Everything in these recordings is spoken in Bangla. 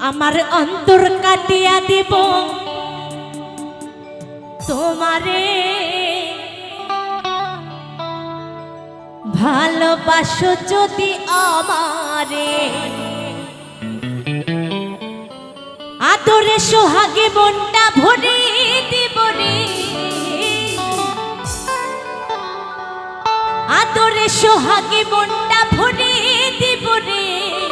আমার অন্তর কাটিয়া দেব। তোমারে ভালোবাসো যদি আমারে। আদরে সোহাগে মনটা ভরে দিব রে। আদরে সোহাগে মনটা ভরে দিব রে।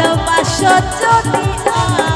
ভালোবাসো যদি আর